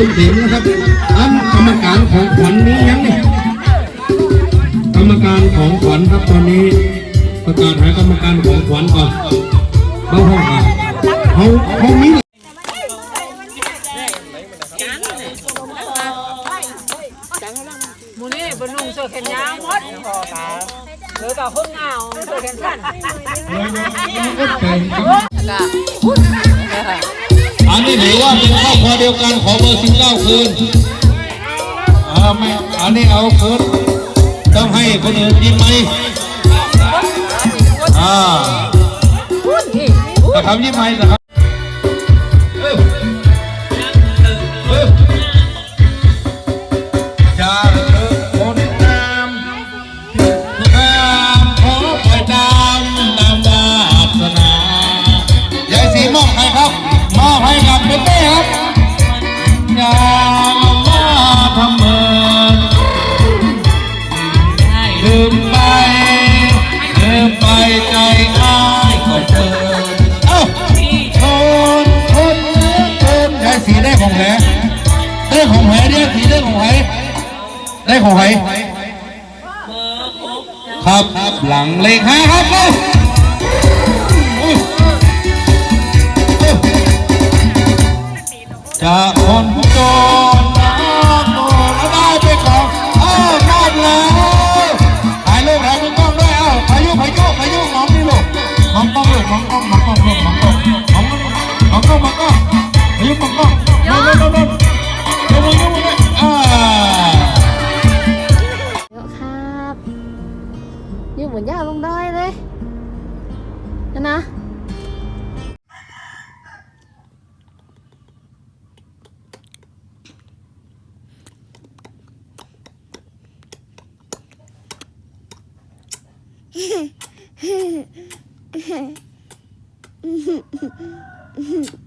นอนกับไปชุนเต็มนะครับอันกรรมการของขวัญนี้ยังนี่กรรมการของขวัญครับตอนนี้ ประกาศหากรรมการของขวัญก่อนเข้าห้องอะเขาเขามีมูนี่บนนุ่งเสื้อแขนยาวหมดหรือกับคนเหงาเสื้อแขนสั้นอันนี้ถือว่าเป็นครอบครัวเดียวกันขอเบอร์สิบเก้าคืนอ่าไม่อันนี้เอาคืนต้องให้คนอื่นยิ้มไหมอ่านะครับยิ้มไหมนะค ได้ของแหครับหลังเลขห้าครับเลยอุ้ยจากคนจน นะนะ เอ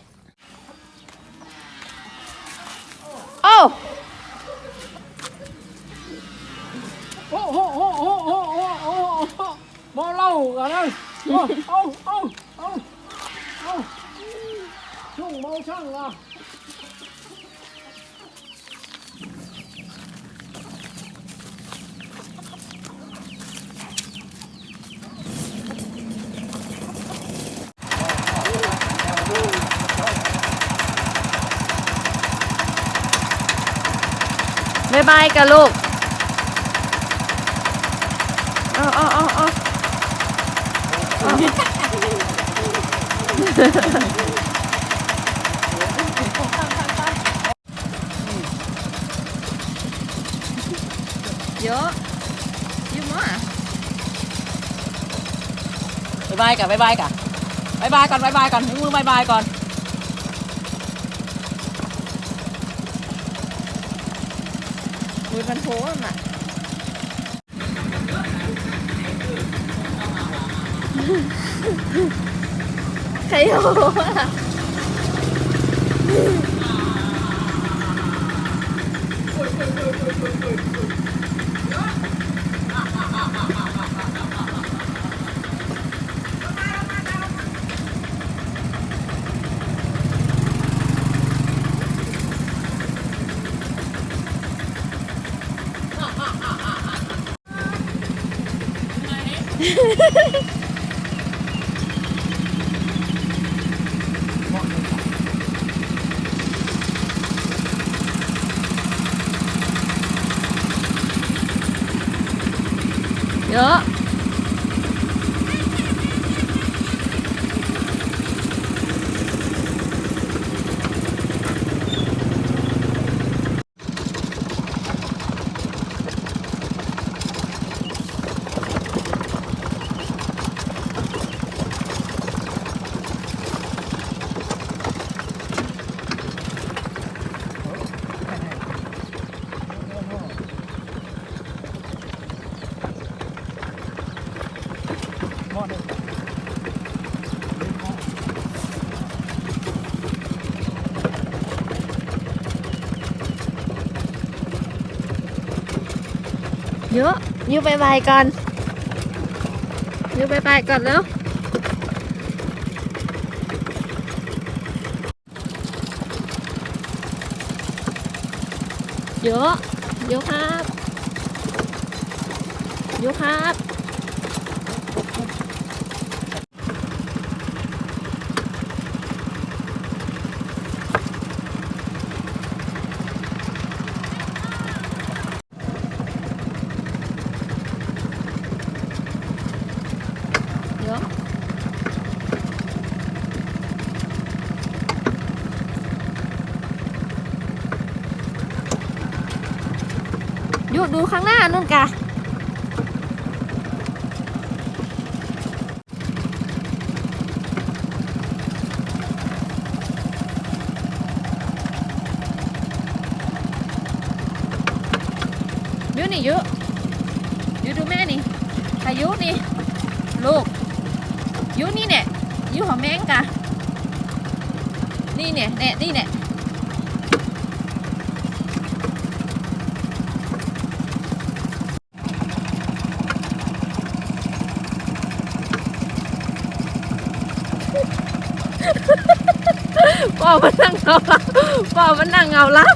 โอ้โหโอ้โหโอ้โหโอ้โหบ่เล่ากันเลยโอ้โอ้โอ้โอ้โอ้ช่วงเมาช่างอะ บายบายกันลูกเอาเอาเอาเอาเยอะอยู่มั้งบายบายกันบายบายกันบายบายก่อนบายบายก่อนมือบายบายก่อน มือมันโผล่น่ะใครโผล่ะ よっ。ngon được nhớ như bye bye con. Như bye bye con nữa. Nhớ nhớ hát. Nhớ hát. ยุดูข้างหน้านู่นกะยุนี่ยุยุดูแม่นี่อายุนี่ลูกยุนี่เนี่ยยุของแม่งกะนี่เนี่ยเนี่ยนี่เนี่ยป่ อมันนั่งเงาลับพ่อมันนั่งเงาลับ